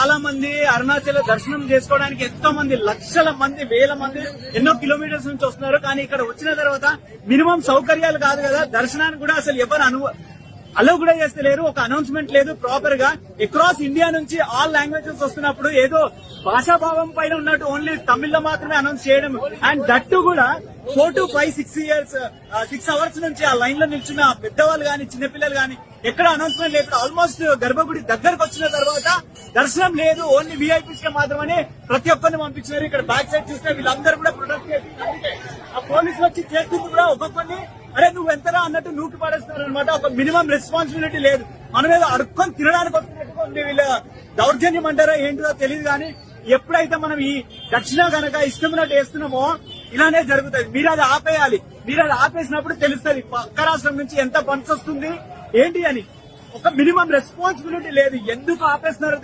చాలా మంది అరుణాచల్ దర్శనం చేసుకోవడానికి ఎంతో మంది లక్షల మంది వేల మంది ఎన్నో కిలోమీటర్స్ నుంచి వస్తున్నారు. కానీ ఇక్కడ వచ్చిన తర్వాత మినిమం సౌకర్యాలు కాదు కదా. దర్శనానికి కూడా అసలు ఎవరు అను అలో కూడా చేస్తలేరు. ఒక అనౌన్స్మెంట్ లేదు ప్రాపర్గా. అక్రాస్ ఇండియా నుంచి ఆల్ లాంగ్వేజెస్ వస్తున్నప్పుడు ఏదో భాషాభావం పైన ఉన్నట్టు ఓన్లీ తమిళ్ళో మాత్రమే అనౌన్స్ చేయడం. అండ్ దట్టు కూడా four to five six years six hours నుంచి ఆ లైన్లో నిల్చున్న పెద్దవాళ్ళు కానీ చిన్నపిల్లలు గాని ఎక్కడ అనౌన్స్మెంట్ లేదు. ఆల్మోస్ట్ గర్భగుడి దగ్గరకు వచ్చిన తర్వాత దర్శనం లేదు ఓన్లీ విఐపీస్కి మాత్రమని ప్రతి ఒక్కరిని పంపించినారు. ఇక్కడ బ్యాక్ సైడ్ చూస్తే వీళ్ళందరూ కూడా ప్రొటెక్ట్ చేసి ఆ పోలీసులు వచ్చి చేస్తుంది కూడా ఒక్కొక్కరిని అరే నువ్వు ఎంతరా అన్నట్టు నూకి పడేస్తున్నారు అనమాట ఒక మినిమం రెస్పాన్సిబిలిటీ లేదు. మనం ఏదో అడుక్కొని తినడానికి వస్తున్నట్టుగా ఉంది వీళ్ళ దౌర్జన్యం అంటారా ఏంటిదో తెలియదు కానీ ఎప్పుడైతే మనం ఈ దక్షిణ గనక ఇష్టమైనట్టు వేస్తున్నామో ఇలానే జరుగుతుంది. మీరు అది ఆపేయాలి. మీరు అది ఆపేసినప్పుడు తెలుస్తుంది పక్క రాష్ట్రం నుంచి ఎంత ఫండ్స్ వస్తుంది ఏంటి అని. ఒక మినిమం రెస్పాన్సిబిలిటీ లేదు. ఎందుకు ఆపేస్తున్నారు